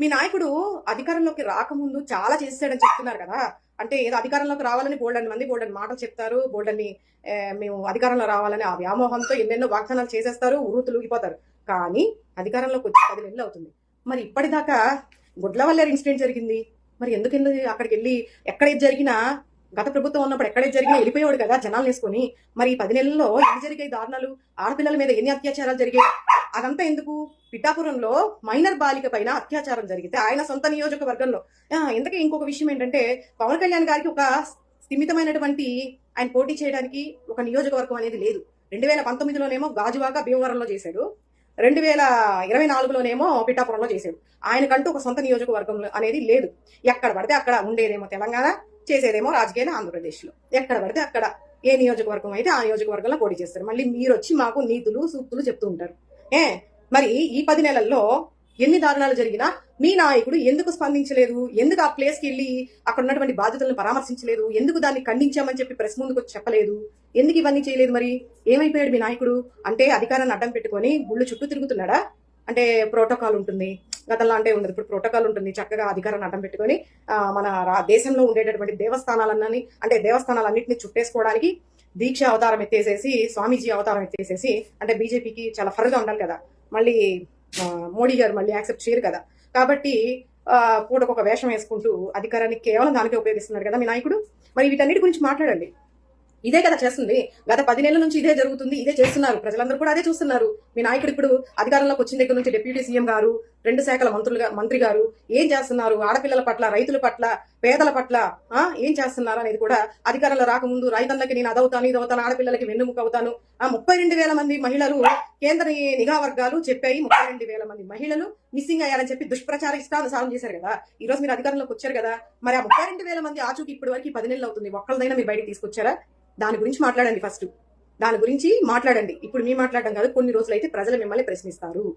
మీ నాయకుడు అధికారంలోకి రాకముందు చాలా చేస్తాడని చెప్తున్నారు కదా. అంటే ఏదో అధికారంలోకి రావాలని బోల్డని మంది బోల్డన్ మాటలు చెప్తారు బోల్డన్ని మేము అధికారంలో రావాలని ఆ వ్యామోహంతో ఎన్నెన్నో వాగ్దానాలు చేసేస్తారు ఉరుతులు ఊగిపోతారు కానీ అధికారంలోకి వచ్చి పది నెలలు అవుతుంది. మరి ఇప్పటిదాకా గుడ్లవల్లేరు ఇన్సిడెంట్ జరిగింది. మరి ఎందుకు అక్కడికి వెళ్ళి ఎక్కడ జరిగినా గత ప్రభుత్వం ఉన్నప్పుడు ఎక్కడే జరిగినా వెళ్ళిపోయేవాడు కదా జనాలు వేసుకొని. మరి ఈ పది నెలల్లో ఎన్ని జరిగాయి దారుణాలు? ఆడపిల్లల మీద ఎన్ని అత్యాచారాలు జరిగాయి? అదంతా ఎందుకు? పిఠాపురంలో మైనర్ బాలిక పైన అత్యాచారం జరిగితే ఆయన సొంత నియోజకవర్గంలో. ఆ, ఇంతకీ ఇంకొక విషయం ఏంటంటే పవన్ కళ్యాణ్ గారికి ఒక స్థిమితమైనటువంటి ఆయన పోటీ చేయడానికి ఒక నియోజకవర్గం అనేది లేదు. రెండు వేల పంతొమ్మిదిలోనేమో గాజువాక భీమవరంలో చేశాడు. రెండు వేల ఇరవై నాలుగులోనేమో పిఠాపురంలో చేశాడు. ఆయనకంటూ ఒక సొంత నియోజకవర్గం అనేది లేదు. ఎక్కడ పడితే అక్కడ ఉండేదేమో తెలంగాణ. చేసేదేమో రాజకీయాలు ఆంధ్రప్రదేశ్లో. ఎక్కడ పడితే అక్కడ ఏ నియోజకవర్గం అయితే ఆ నియోజకవర్గంలో పోటీ చేస్తారు. మళ్ళీ మీరు వచ్చి మాకు నీతులు సూక్తులు చెప్తూ ఉంటారు. ఏ? మరి ఈ పది నెలల్లో ఎన్ని దారుణాలు జరిగినా మీ నాయకుడు ఎందుకు స్పందించలేదు? ఎందుకు ఆ ప్లేస్కి వెళ్ళి అక్కడ ఉన్నటువంటి బాధ్యతలను పరామర్శించలేదు? ఎందుకు దాన్ని ఖండించామని చెప్పి ప్రెస్ ముందుకు చెప్పలేదు? ఎందుకు ఇవన్నీ చేయలేదు మరి? ఏమైపోయాడు మీ నాయకుడు? అంటే అధికారాన్ని అడ్డం పెట్టుకొని గుళ్ళు చుట్టూ తిరుగుతున్నాడా? అంటే ప్రోటోకాల్ ఉంటుంది. గతంలో అంటే ఉండదు ఇప్పుడు ప్రోటోకాల్ ఉంటుంది. చక్కగా అధికారాన్ని అడ్డం పెట్టుకొని మన దేశంలో ఉండేటటువంటి దేవస్థానాలన్నీ అంటే దేవస్థానాలన్నింటినీ చుట్టేసుకోవడానికి దీక్ష అవతారం ఎత్తేసేసి స్వామీజీ అవతారం ఎత్తేసేసి అంటే బీజేపీకి చాలా ఫరుగా ఉండాలి కదా. మళ్ళీ మోడీ గారు మళ్ళీ యాక్సెప్ట్ చేయరు కదా. కాబట్టి పూటకు ఒక వేషం వేసుకుంటూ అధికారాన్ని కేవలం దానికే ఉపయోగిస్తున్నారు కదా మీ నాయకుడు. మరి వీటన్నిటి గురించి మాట్లాడండి. ఇదే కదా చేస్తుంది. గత పది నెలల నుంచి ఇదే జరుగుతుంది ఇదే చేస్తున్నారు. ప్రజలందరూ కూడా అదే చూస్తున్నారు. మీ నాయకుడు ఇప్పుడు అధికారంలోకి వచ్చిన దగ్గర నుంచి డిప్యూటీ సీఎం గారు రెండు శాఖల మంత్రులుగా మంత్రి గారు ఏం చేస్తున్నారు? ఆడపిల్లల పట్ల రైతుల పట్ల పేదల పట్ల ఆ ఏం చేస్తున్నారు అనేది కూడా అధికారంలో రాకముందు రైతన్నకి నేను అదవుతాను ఇదవుతాను ఆడపిల్లలకి వెన్నుముక అవుతాను. ఆ ముప్పై రెండు వేల మంది మహిళలు కేంద్ర నిఘా వర్గాలు చెప్పాయి. ముప్పై రెండు వేల మంది మహిళలు మిస్సింగ్ అయ్యారని చెప్పి దుష్ప్రచార ఇష్టానుసారం చేశారు కదా. ఈ రోజు మీరు అధికారంలోకి వచ్చారు కదా. మరి ఆ ముప్పై రెండు వేల మంది ఆచూకి ఇప్పటి వరకు పది నెలలు అవుతుంది. ఒక్కళ్ళదైనా మీరు బయటికి తీసుకొచ్చారా? దాని గురించి మాట్లాడండి ఫస్ట్. దాని గురించి మాట్లాడండి. ఇప్పుడు మీ మాట్లాడడం కాదు కొన్ని రోజులైతే ప్రజలు మిమ్మల్ని ప్రశ్నిస్తారు.